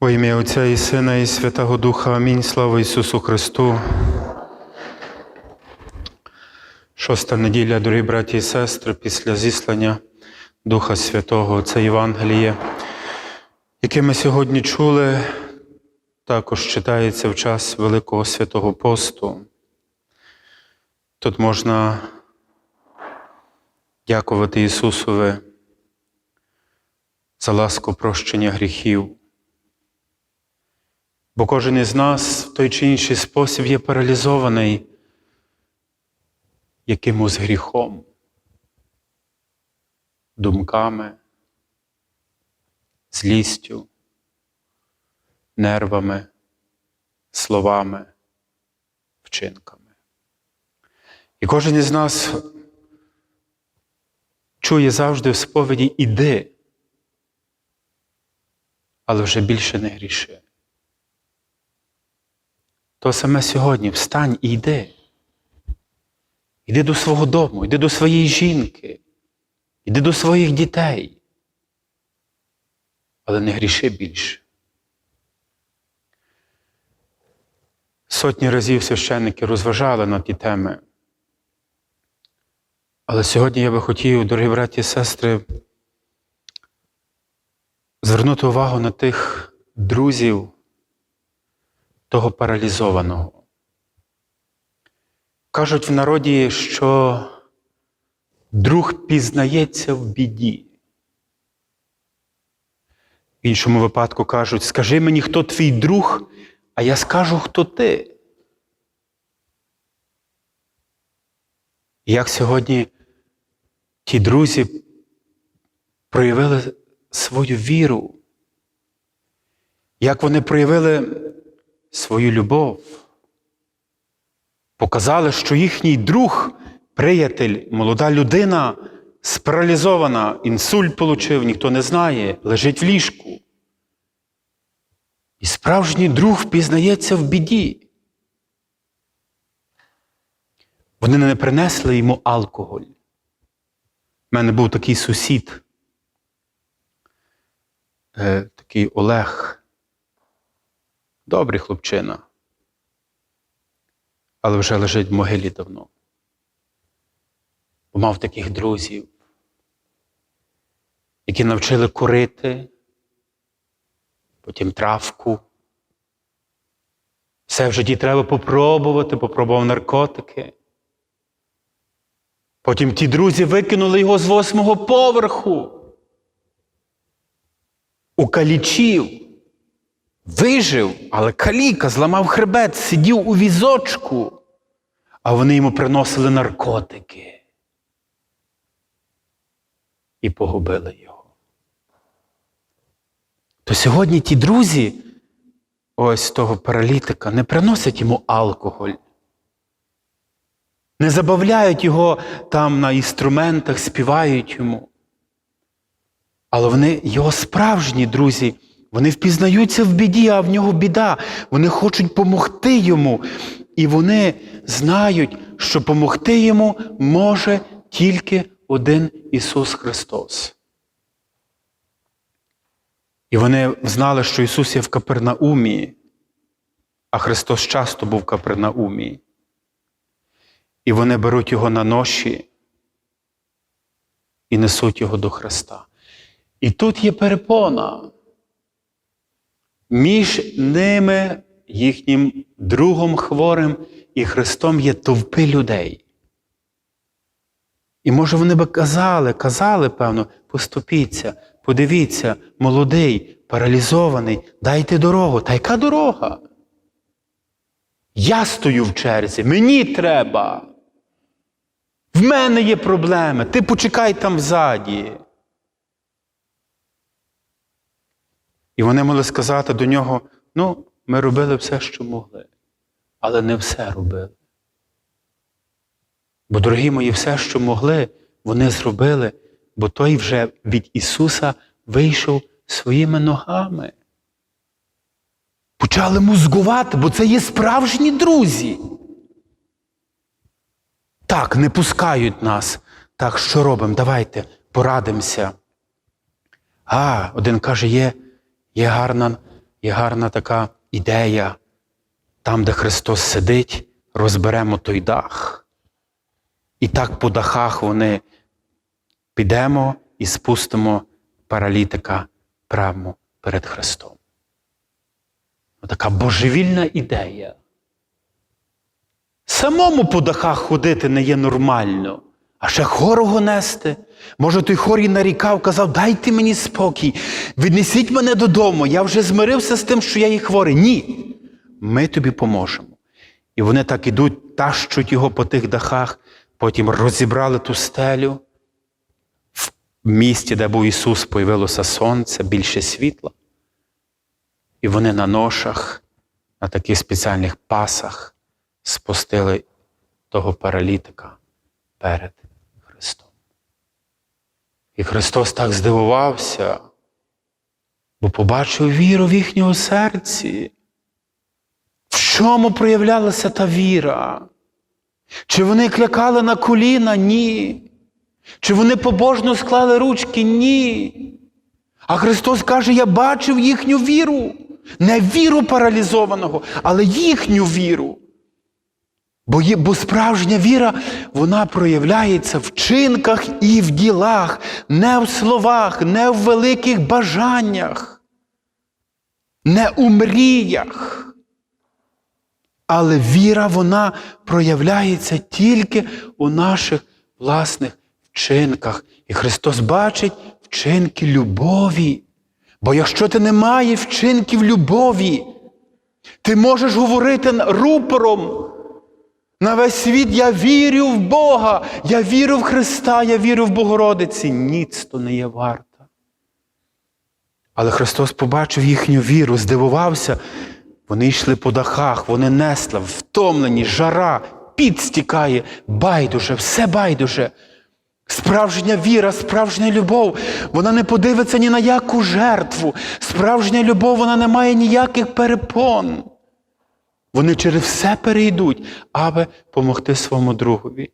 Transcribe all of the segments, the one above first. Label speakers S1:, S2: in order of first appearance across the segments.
S1: Во ім'я Отця і Сина, і Святого Духа. Амінь. Слава Ісусу Христу. Шоста неділя, дорогі браті і сестри, після зіслання Духа Святого, це Євангеліє, яке ми сьогодні чули, також читається в час Великого Святого Посту. Тут можна дякувати Ісусові за ласку прощення гріхів. Бо кожен із нас в той чи інший спосіб є паралізований якимось гріхом, думками, злістю, нервами, словами, вчинками. І кожен із нас чує завжди в сповіді іди, але вже більше не гріши. То саме сьогодні встань і йди. Йди до свого дому, йди до своєї жінки, йди до своїх дітей. Але не гріши більше. Сотні разів священники розважали на ті теми. Але сьогодні я би хотів, дорогі браті і сестри, звернути увагу на тих друзів того паралізованого. Кажуть в народі, що друг пізнається в біді. В іншому випадку кажуть, скажи мені, хто твій друг, а я скажу, хто ти. Як сьогодні ті друзі проявили свою віру, як вони проявили свою любов, показали, що їхній друг, приятель, молода людина, спаралізована, інсульт получив, ніхто не знає, лежить в ліжку. І справжній друг впізнається в біді. Вони не принесли йому алкоголь. У мене був такий сусід, е, такий Олег, добрий хлопчина, але вже лежить в могилі давно. Бо мав таких друзів, які навчили курити, потім травку. Все в житті треба попробувати, попробував наркотики. Потім ті друзі викинули його з восьмого поверху. У калічів. Вижив, але каліка зламав хребет, сидів у візочку, а вони йому приносили наркотики і погубили його. То сьогодні ті друзі, ось того паралітика, не приносять йому алкоголь, не забавляють його там на інструментах, співають йому. Але вони його справжні друзі. Вони впізнаються в біді, а в нього біда. Вони хочуть помогти йому. І вони знають, що помогти йому може тільки один Ісус Христос. І вони знали, що Ісус є в Капернаумі, а Христос часто був в Капернаумі. І вони беруть його на ноші і несуть його до Христа. І тут є перепона. Між ними, їхнім другом хворим і Христом є товпи людей. І може вони би казали, казали, певно, поступіться, подивіться, молодий, паралізований, дайте дорогу. Та яка дорога? Я стою в черзі, мені треба. В мене є проблеми, ти почекай там ззаді. І вони могли сказати до нього: ну, ми робили все, що могли, але не все робили. Бо, дорогі мої, все, що могли, вони зробили, бо той вже від Ісуса вийшов своїми ногами. Почали мозгувати, бо це є справжні друзі. Так, не пускають нас. Так, що робимо? Давайте порадимося. А, один каже, є, є гарна є гарна така ідея. Там, де Христос сидить, розберемо той дах. І так по дахах вони підемо і спустимо паралітика прямо перед Христом. Така божевільна ідея. Самому по дахах ходити не є нормально, а ще хорого нести. Може, той хор і нарікав, казав, дайте мені спокій, віднесіть мене додому, я вже змирився з тим, що я є хворий. Ні, ми тобі поможемо. І вони так ідуть, тащуть його по тих дахах, потім розібрали ту стелю. В місті, де був Ісус, появилося сонце, більше світла. І вони на ношах, на таких спеціальних пасах спустили того паралітика перед. І Христос так здивувався, бо побачив віру в їхньому серці. В чому проявлялася та віра? Чи вони клякали на коліна? Ні. Чи вони побожно склали ручки? Ні. А Христос каже: Я бачив їхню віру. Не віру паралізованого, але їхню віру. Бо, є, бо справжня віра, вона проявляється в чинках і в ділах, не в словах, не в великих бажаннях, не у мріях. Але віра, вона проявляється тільки у наших власних вчинках. І Христос бачить вчинки любові. Бо якщо ти не маєш вчинків любові, ти можеш говорити рупором. На весь світ я вірю в Бога, я вірю в Христа, я вірю в Богородиці. Ніц то не є варта. Але Христос побачив їхню віру, здивувався. Вони йшли по дахах, вони несли, втомлені, жара, під стікає, байдуже, все байдуже. Справжня віра, справжня любов, вона не подивиться ні на яку жертву. Справжня любов, вона не має ніяких перепон. Вони через все перейдуть, аби помогти своєму другові.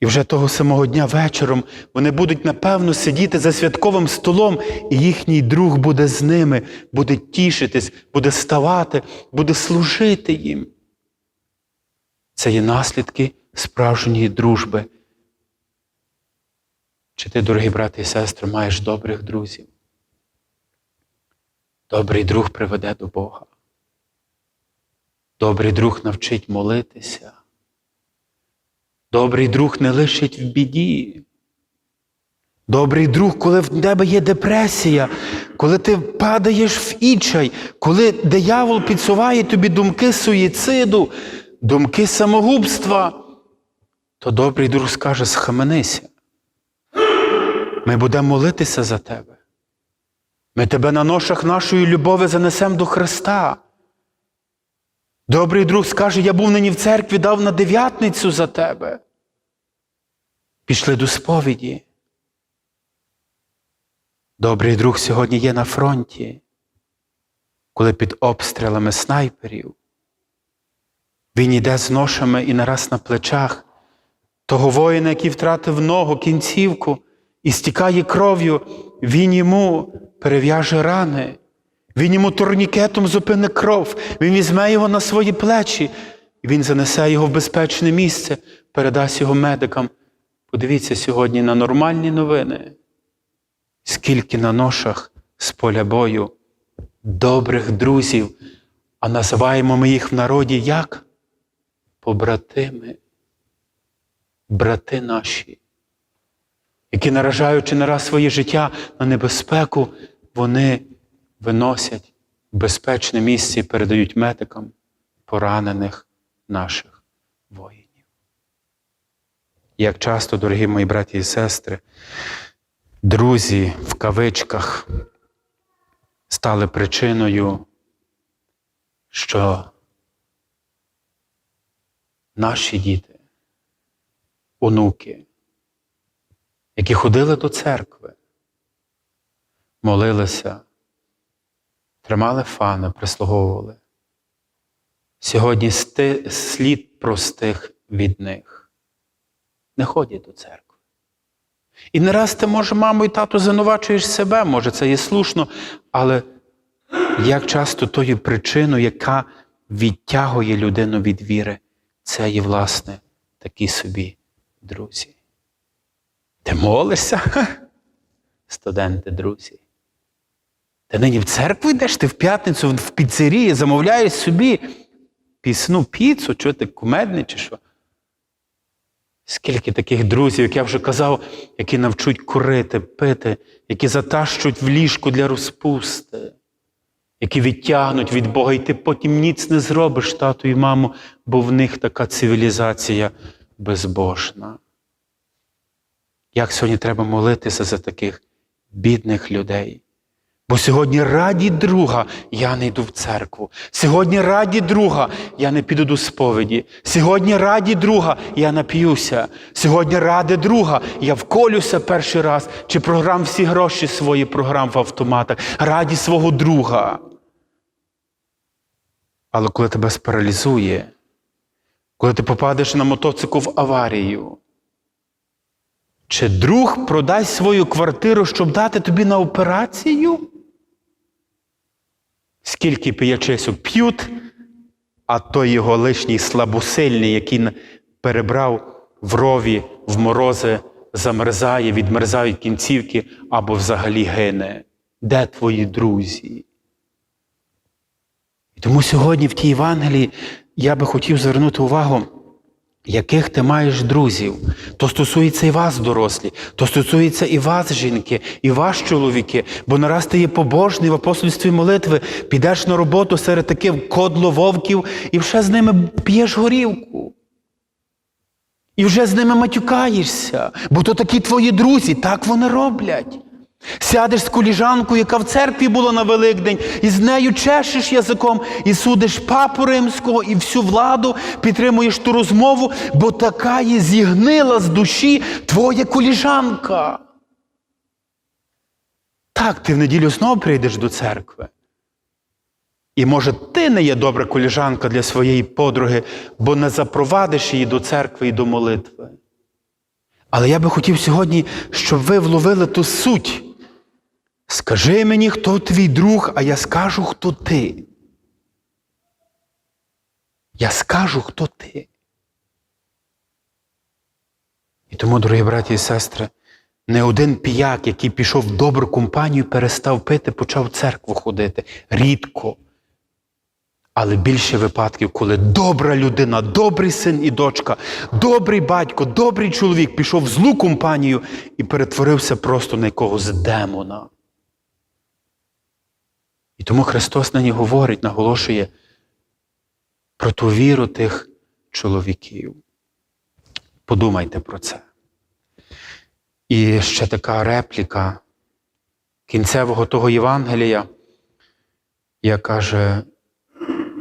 S1: І вже того самого дня вечором вони будуть, напевно, сидіти за святковим столом, і їхній друг буде з ними, буде тішитись, буде ставати, буде служити їм. Це є наслідки справжньої дружби. Чи ти, дорогі брати і сестри, маєш добрих друзів? Добрий друг приведе до Бога. Добрий друг навчить молитися. Добрий друг не лишить в біді. Добрий друг, коли в тебе є депресія, коли ти падаєш в ічай, коли диявол підсуває тобі думки суїциду, думки самогубства, то добрий друг скаже: схаменися. Ми будемо молитися за тебе. Ми тебе на ношах нашої любові занесемо до Христа. Добрий друг скаже, я був нині в церкві, дав на дев'ятницю за тебе. Пішли до сповіді. Добрий друг сьогодні є на фронті, коли під обстрілами снайперів. Він йде з ношами і нараз на плечах того воїна, який втратив ногу, кінцівку і стікає кров'ю, він йому перев'яже рани. Він йому турнікетом зупине кров, він візьме його на свої плечі, він занесе його в безпечне місце, передасть його медикам. Подивіться сьогодні на нормальні новини, скільки на ношах з поля бою добрих друзів, а називаємо ми їх в народі як? Побратими, брати наші, які, наражаючи не раз своє життя на небезпеку, вони виносять в безпечне місце і передають медикам поранених наших воїнів. Як часто, дорогі мої браті і сестри, друзі в кавичках стали причиною, що наші діти, онуки, які ходили до церкви, молилися тримали фани, прислуговували. Сьогодні сти, слід простих від них. Не ходять до церкви. І не раз ти, може, мамо і тату, звинувачуєш себе, може, це є слушно, але як часто тою причиною, яка відтягує людину від віри, це є, власне, такі собі друзі. Ти молишся? Студенти, друзі. Ти нині в церкву йдеш, ти в п'ятницю в піцерії замовляєш собі пісну піцу, що ти кумедний чи що? Скільки таких друзів, як я вже казав, які навчуть курити, пити, які затащуть в ліжку для розпусти, які відтягнуть від Бога, і ти потім ніц не зробиш, тату і маму, бо в них така цивілізація безбожна. Як сьогодні треба молитися за таких бідних людей? Бо сьогодні раді друга я не йду в церкву. Сьогодні раді друга я не піду до сповіді. Сьогодні раді друга я нап'юся. Сьогодні ради друга я вколюся перший раз чи програм всі гроші свої програм в автоматах. Раді свого друга. Але коли тебе спаралізує, коли ти попадеш на мотоцикл в аварію, чи друг продасть свою квартиру, щоб дати тобі на операцію? Скільки пиячесок п'ють, а той його лишній слабосильний, який перебрав в рові, в морози, замерзає, відмерзають кінцівки або взагалі гине. Де твої друзі? Тому сьогодні в тій Євангелії я би хотів звернути увагу яких ти маєш друзів, то стосується і вас, дорослі, то стосується і вас, жінки, і вас, чоловіки, бо нараз ти є побожний в апостольстві молитви, підеш на роботу серед таких кодлововків і вже з ними п'єш горілку. І вже з ними матюкаєшся, бо то такі твої друзі, так вони роблять. Сядеш з коліжанкою, яка в церкві була на Великдень, і з нею чешеш язиком, і судиш папу римського, і всю владу підтримуєш ту розмову, бо така є зігнила з душі твоя коліжанка. Так, ти в неділю знову прийдеш до церкви. І може, ти не є добра коліжанка для своєї подруги, бо не запровадиш її до церкви і до молитви. Але я би хотів сьогодні, щоб ви вловили ту суть. Скажи мені, хто твій друг, а я скажу, хто ти. Я скажу, хто ти. І тому, дорогі браті і сестри, не один піяк, який пішов в добру компанію, перестав пити, почав в церкву ходити. Рідко. Але більше випадків, коли добра людина, добрий син і дочка, добрий батько, добрий чоловік пішов в злу компанію і перетворився просто на якогось демона. І тому Христос нині говорить, наголошує про ту віру тих чоловіків. Подумайте про це. І ще така репліка кінцевого того Євангелія, як каже,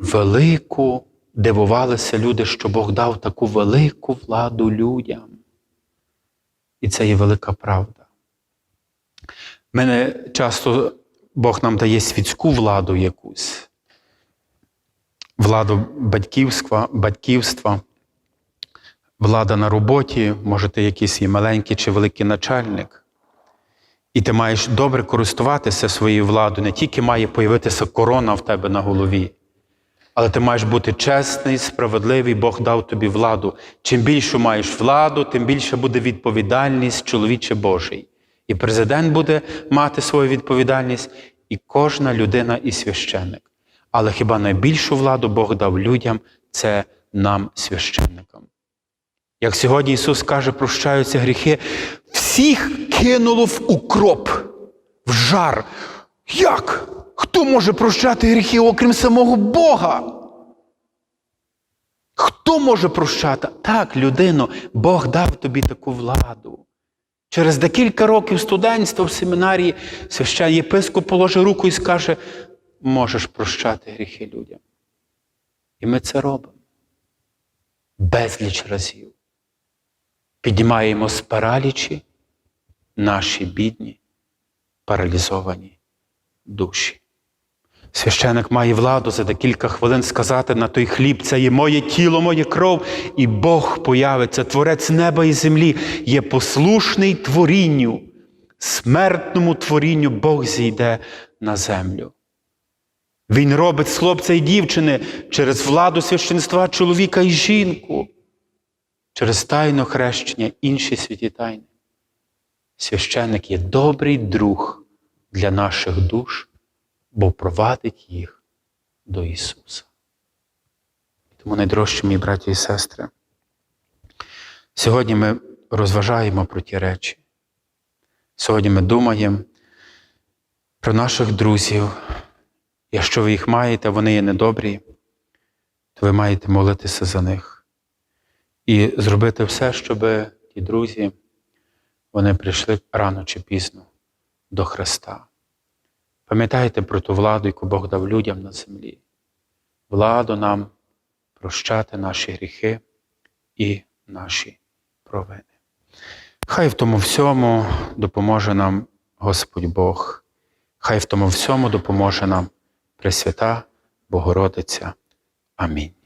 S1: велику дивувалися люди, що Бог дав таку велику владу людям. І це є велика правда. Мене часто Бог нам дає світську владу якусь, владу батьківства, батьківства, влада на роботі, може, ти якийсь і маленький чи великий начальник. І ти маєш добре користуватися своєю владою, не тільки має появитися корона в тебе на голові, але ти маєш бути чесний, справедливий, Бог дав тобі владу. Чим більше маєш владу, тим більше буде відповідальність чоловіче Божий. І президент буде мати свою відповідальність, і кожна людина і священник. Але хіба найбільшу владу Бог дав людям це нам, священникам. Як сьогодні Ісус каже, прощаються гріхи, всіх кинуло в укроп, в жар. Як? Хто може прощати гріхи, окрім самого Бога? Хто може прощати? Так, людино, Бог дав тобі таку владу. Через декілька років студентства в семінарії священний єпископ положить руку і скаже, можеш прощати гріхи людям. І ми це робимо. Безліч разів. Піднімаємо з паралічі наші бідні, паралізовані душі. Священик має владу за декілька хвилин сказати на той хліб, це є моє тіло, моє кров, і Бог появиться, творець неба і землі, є послушний творінню, смертному творінню Бог зійде на землю. Він робить з хлопця і дівчини через владу священства чоловіка і жінку, через тайну хрещення, інші святі тайни. Священник є добрий друг для наших душ, бо провадить їх до Ісуса. Тому, найдорожчі мої браті і сестри, сьогодні ми розважаємо про ті речі. Сьогодні ми думаємо про наших друзів. Якщо ви їх маєте, вони є недобрі, то ви маєте молитися за них і зробити все, щоб ті друзі вони прийшли рано чи пізно до Христа. Пам'ятайте про ту владу, яку Бог дав людям на землі. Владу нам прощати наші гріхи і наші провини. Хай в тому всьому допоможе нам Господь Бог. Хай в тому всьому допоможе нам Пресвята Богородиця. Амінь.